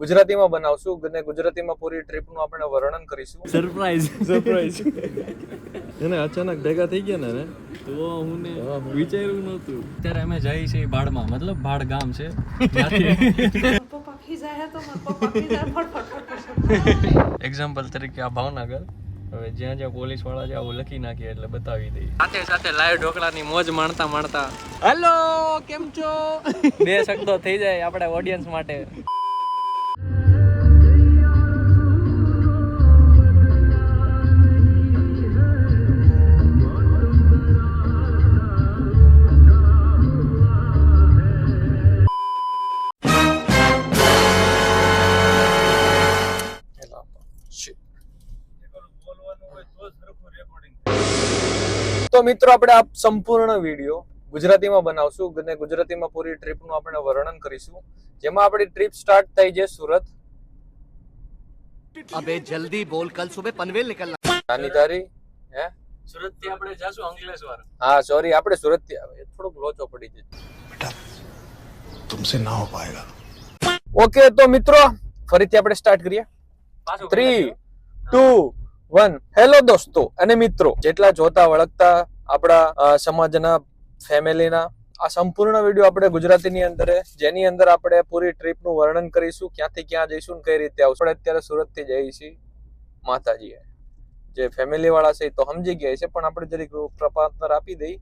ગુજરાતીમાં બનાવશું અને ગુજરાતીમાં પૂરી ટ્રીપનું આપણે વર્ણન કરીશું. સરપ્રાઈઝ સરપ્રાઈઝ એને અચાનક ભેગા થઈ ગયા ને તો હું ને વિચાર્યું નહોતું. અત્યારે અમે જઈએ છીએ બાળમાં મતલબ બાળ ગામ છે. એક્ઝામ્પલ તરીકે આ ભાવનગર. હવે જ્યાં જ્યાં પોલીસવાળા છે આવું લખી નાખીએ એટલે બતાવી દઈએ. સાથે સાથે લાઈવ ઢોકળાની મોજ માણતા માણતા. હેલો કેમ છો? બે શબ્દો થઈ જાય આપણે ઓડિયન્સ માટે. મિત્રો આપણે આ સંપૂર્ણ વીડિયો ગુજરાતીમાં બનાવશું અને ગુજરાતીમાં પૂરી ટ્રીપનું આપણે વર્ણન કરીશું. જેમાં આપણી ટ્રીપ સ્ટાર્ટ થઈ છે સુરત. અબે જલ્દી બોલ કલ સુબહ પનવેલ નીકળના. નાની તારી હે? સુરતથી આપણે જાશું અંકલેશ્વર. હા સોરી આપણે સુરતથી આવે થોડુંક લોચો પડી જશે બેટા તુમસે ના હો પાએગા ઓકે તો મિત્રો ફરીથી આપણે સ્ટાર્ટ કરીએ. 3 2 વન હેલો દોસ્તો અને મિત્રો જેટલા જોતા વળગતા આપણા સમાજના ફેમિલીના આ સંપૂર્ણ વીડિયો આપણે ગુજરાતીની અંદર જેની અંદર આપણે પૂરી ટ્રીપનું વર્ણન કરીશું ક્યાંથી ક્યાં જઈશું કઈ રીતે આવશું. અત્યારે સુરતથી જઈએ છીએ માતાજીએ. જે ફેમિલી વાળા છે એ તો સમજી ગયા છે પણ આપણે જરીક પ્રપાતર આપી દઈ.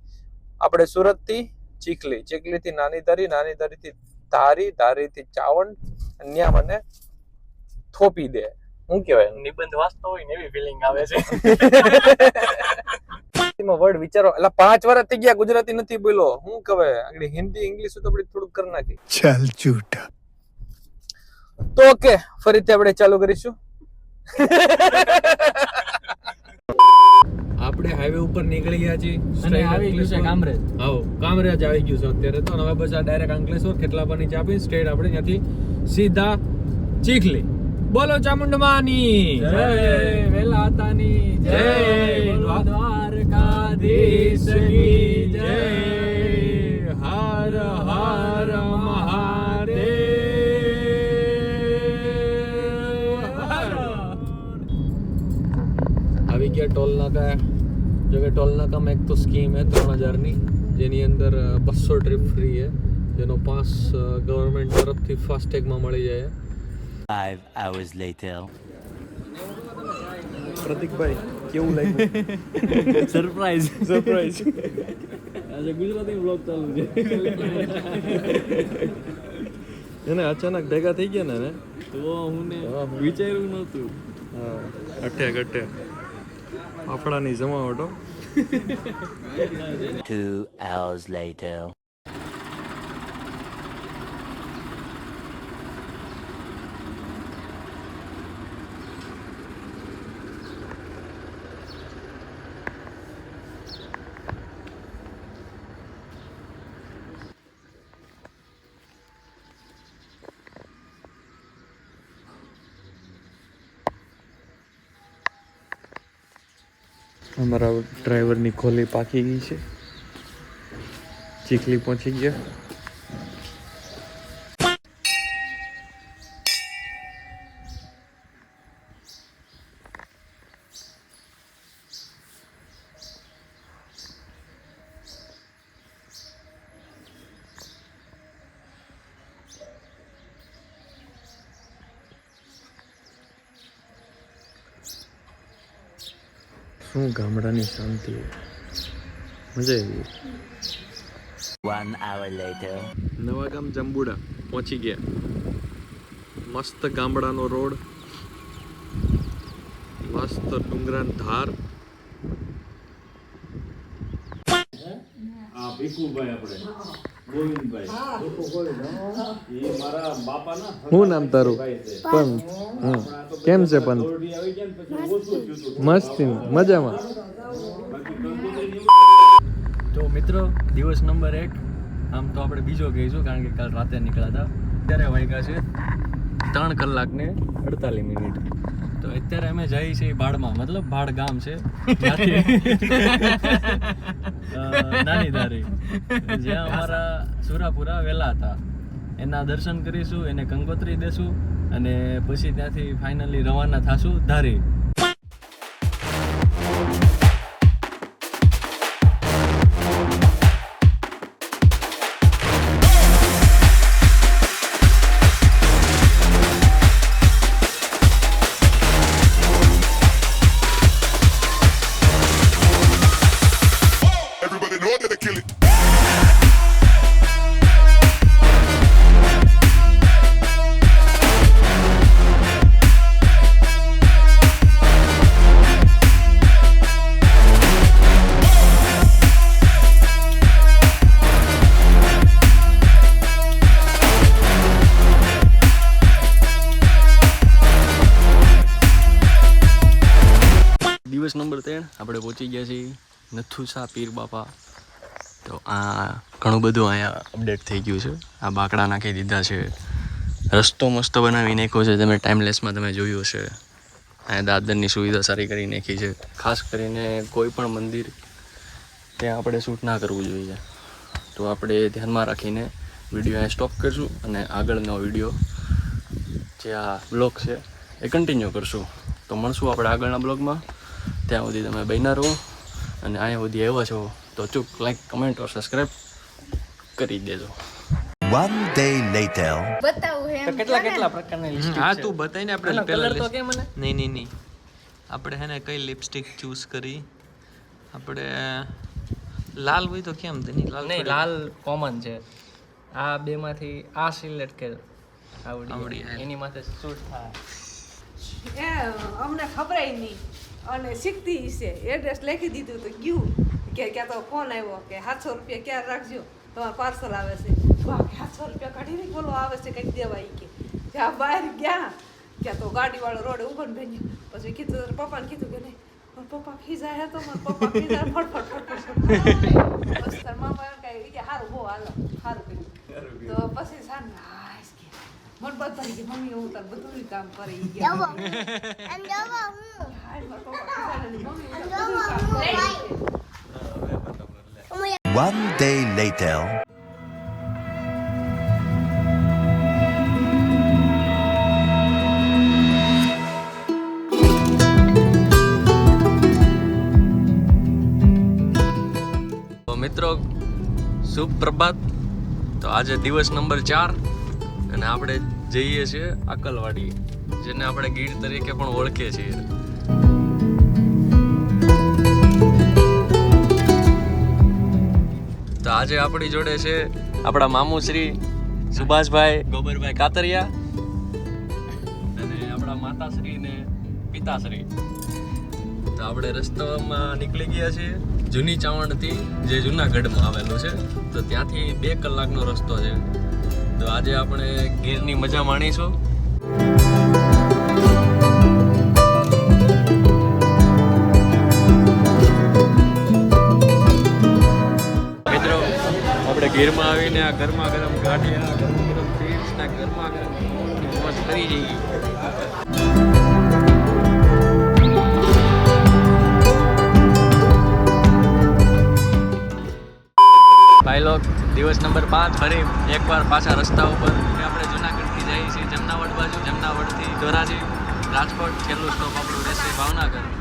આપણે સુરતથી ચીખલી ચીખલીથી નાની ધારી નાની ધારીથી ધારી ધારીથી ચાવણ ન્યા મને થોપી દે. શું કહેવાય? નિબંધ વાંચતો હોય ને એવી ફિલિંગ આવે છે. ગુજરાતીમાં વર્ડ વિચારો. એટલે પાંચ વાર થઈ ગયા ગુજરાતી નથી બોલો હું કહેવાય હિન્દી ઇંગ્લિશ તો આપણે થોડુંક કરી નાખી ચાલ જૂઠા. તો ઓકે ફરીથી આપણે ચાલુ કરીશું. આપણે હાઈવે ઉપર નીકળી ગયા છીએ. અને આવી ગયું છે કામરેજ. આવો કામરેજ આવી ગયું છે અત્યારે. તો હવે બસ આ ડાયરેક્ટ અંકલેશ્વર કેટલા નીચે આપી સ્ટ્રેટ આપણે ત્યાંથી સીધા ચીખલી. બોલો ચામુંડમાની. જય વેલાતાની. જય ભગવાન દ્વારકાધીશ કી જય હર હર મહાદેવ આવી ગયા ટોલ નાકા જો કે ટોલ નાકામાં એક તો સ્કીમ છે ત્રણ હજારની. જેની અંદર બસો ટ્રીપ ફ્રી છે. જેનો પાસ ગવર્મેન્ટ તરફથી ફાસ્ટેગમાં મળી જાય Five hours later. પ્રતિકભાઈ કેવું લાગ્યું? સરપ્રાઈઝ સરપ્રાઈઝ આજે ગુજરાતી બ્લોગ ચાલુ છે. એને અચાનક ભેગા થઈ ગયા ને તો હું ને વિચાર્યું નહોતું. હા. અઠે ગઠે ફાફડાની જમાવટો Two hours later. અમારા ડ્રાઈવરની ખોલી પાકી ગઈ છે. ચીખલી પહોંચી ગયા. શું ગામડાની શાંતિ? મજા આવી વન આવર લેટર નવા ગામ જંબુડા પહોંચી ગયા. મસ્ત ગામડાનો રોડ મસ્ત ડુંગરાન ધાર. શું નામ તારું? પંત હમ. કેમ છે પંત મસ્તી મજામાં. તો મિત્રો દિવસ નંબર એક. આમ તો આપણે બીજો કહીશું કારણ કે કાલ રાતે નીકળ્યા હતા. અત્યારે વાગ્યા છે ત્રણ કલાક ને અડતાલીસ મિનિટ. તો અત્યારે અમે જઈએ છીએ બાળમાં મતલબ બાળ ગામ છે. નાની ધારી. જ્યાં અમારા સુરાપુરા વેલા હતા. એના દર્શન કરીશું એને કંકોત્રી દેશું અને પછી ત્યાંથી ફાઇનલી રવાના થાશું ધારી. ત્રણ આપણે પહોંચી ગયા છીએ નથુસા પીર બાપા. તો આ ઘણું બધું અહીંયા અપડેટ થઈ ગયું છે. આ બાકડા નાખી દીધા છે. રસ્તો મસ્ત બનાવી નાખ્યો છે. તમે ટાઈમલેસમાં તમે જોયું હશે. અહીંયા દાદરની સુવિધા સારી કરી નાખી છે. ખાસ કરીને કોઈ પણ મંદિર ત્યાં આપણે શૂટ ના કરવું જોઈએ. તો આપણે ધ્યાનમાં રાખીને વીડિયો અહીંયા સ્ટોપ કરીશું અને આગળનો વીડિયો જે આ બ્લોગ છે એ કન્ટિન્યુ કરશું. તો મળશું આપણે આગળના બ્લોગમાં ત્યાં સુધી તમે બહેના રહો. અને અહીંયા સુધી આવ્યા છો તો ચૂક લાઈક કમેન્ટ ઓર સબસ્ક્રાઈબ કરી દેજો. One day later. બતાવું એમ કેટલા કેટલા પ્રકારની લિપસ્ટિક હા તું બતાઈને આપણે પહેલા તો કે મને? નહીં નહીં નહીં. આપણે હે ને કઈ લિપસ્ટિક ચૂઝ કરી? આપણે લાલ હોય તો કેમ નહીં લાલ નહીં લાલ કોમન છે. આ બેમાંથી આ સિલેક્ટ કર. આવડી એની માથે શૂટ થાય. એ અમને ખબર નહીં. અને શીખતી હશે એડ્રેસ લખી દીધું તો ગયું કે ક્યાં તો ફોન આવ્યો કે સાતસો રૂપિયા ક્યાં રાખજો તમારે પાર્સલ આવે છે. સાતસો રૂપિયા કાઢીને બોલો આવે છે કંઈક દેવા ઈ કે. ત્યાં બહાર ગયા ક્યાં તો ગાડીવાળો રોડે ઊભો ને બેન પછી કીધું પપ્પાને કીધું કે નહીં પપ્પા પપ્પા હે તો મારા પપ્પા ખીજા ફટફટ ફટફટ. તારા મામા એમ કે હારું બહુ હાલો સારું કર્યું. તો પછી સાંજ હાશ કે મને બધા કે મમ્મી હું તાર બધું કામ કરી ઈ One day later. મિત્રો શુભ પ્રભાત તો આજે દિવસ નંબર ચાર અને આપણે જઈએ છીએ અકલવાડી જેને આપણે ગીર તરીકે પણ ઓળખીએ છીએ આજે આપણી જોડે છે આપણા મામુશ્રી સુભાષભાઈ ગોબરભાઈ કાતરિયા. અને આપણા માતાશ્રી ને પિતાશ્રી. તો આપણે રસ્તામાં નીકળી ગયા છીએ જૂની ચાવણથી જે જૂનાગઢમાં આવેલું છે. તો ત્યાંથી બે કલાકનો રસ્તો છે. તો આજે આપણે ગીરની મજા માણીશું. આપણે ગીરમાં આવીને આ ગરમા ગરમ ગાંઠિયા ગરમ ગરમ મોજ કરી દિવસ નંબર પાંચ ફરી એકવાર પાછા રસ્તા ઉપર. આપણે જુનાગઢથી જઈએ છીએ, જમનાવડ બાજુ, જમનાવડથી ધોરાજી, રાજકોટ. છેલ્લું સ્ટોપ આપણું રહેશે ભાવનગર.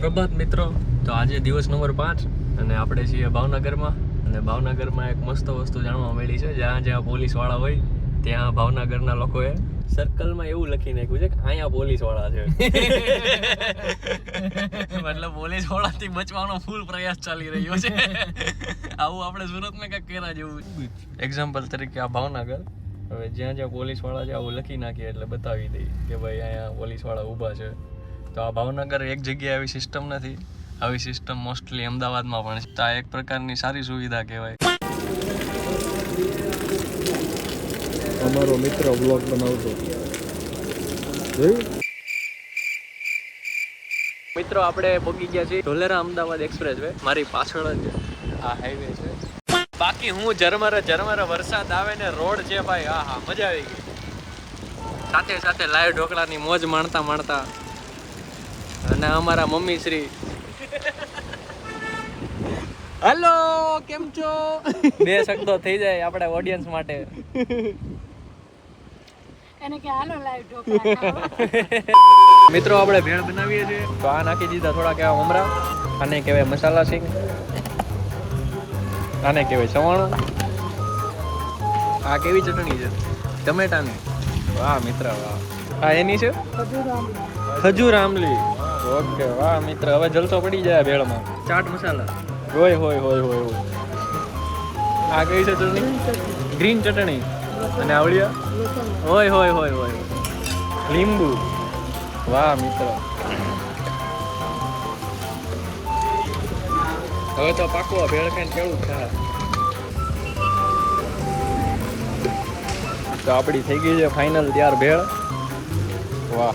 સુપ્રભાત મિત્રો તો આજે દિવસ નંબર પાંચ અને આપણે છીએ ભાવનગરમાં. અને ભાવનગરમાં એક મસ્ત વસ્તુ જાણવા મળી છે. જ્યાં જ્યાં પોલીસવાળા હોય ત્યાં ભાવનગરના લોકોએ સર્કલમાં એવું લખી નાખ્યું છે કે અહીંયા પોલીસવાળા છે. મતલબ પોલીસવાળાથી બચવાનો ફૂલ પ્રયાસ ચાલી રહ્યો છે. આવું આપણે સુરતમાં કંઈક કર્યા જેવું એક્ઝામ્પલ તરીકે આ ભાવનગર. હવે જ્યાં જ્યાં પોલીસવાળા છે આવું લખી નાખીએ એટલે બતાવી દઈએ કે ભાઈ અહીંયા પોલીસવાળા ઊભા છે. તો આ ભાવનગર એક જગ્યાએ આવી સિસ્ટમ નથી. આવી સિસ્ટમ મોસ્ટલી અમદાવાદમાં પણ છે. તો આ એક પ્રકારની સારી સુવિધા કહેવાય. અમારો મિત્ર બ્લોગ બનાવતો. મિત્રો આપણે પહોંચી ગયા છીએ ઢોલેરા અમદાવાદ એક્સપ્રેસ વે મારી પાછળ જ આ હાઈવે છે. બાકી હું ઝરમર ઝરમર વરસાદ આવે ને રોડ છે ભાઈ. હા હા મજા આવી ગઈ. સાથે સાથે લાઈવ ઢોકળાની મોજ માણતા માણતા અને અમારા મમ્મી શ્રી. હેલો કેમ છો? બે શબ્દો થઈ જાય આપણે ઓડિયન્સ માટે. એને કે હાલો લાઈવ મિત્રો આપણે ભેળ બનાવીએ છીએ. તો આ નાખી દીધા થોડા કેવા મમરા આને કહેવાય મસાલા સિંગ આને કહેવાય સવાણું. આ કેવી ચટણી છે? ટમેટાની. વાહ મિત્ર વાહ. આ એની છે? ખજૂર આમલી ઓકે વાહ મિત્ર હવે જલસો પડી જાય ભેળમાં ચાટ મસાલા. હોય હોય હોય હોય હોય. આ કઈ છે ચટણી? ગ્રીન ચટણી. અને આવડિયા હોય હોય હોય હોય. લીંબુ. વાહ મિત્ર. હવે તો પાકું ભેળ ખાઈને કેવું થાય તો આપણી થઈ ગઈ છે ફાઇનલ ત્યાર ભેળ. વાહ.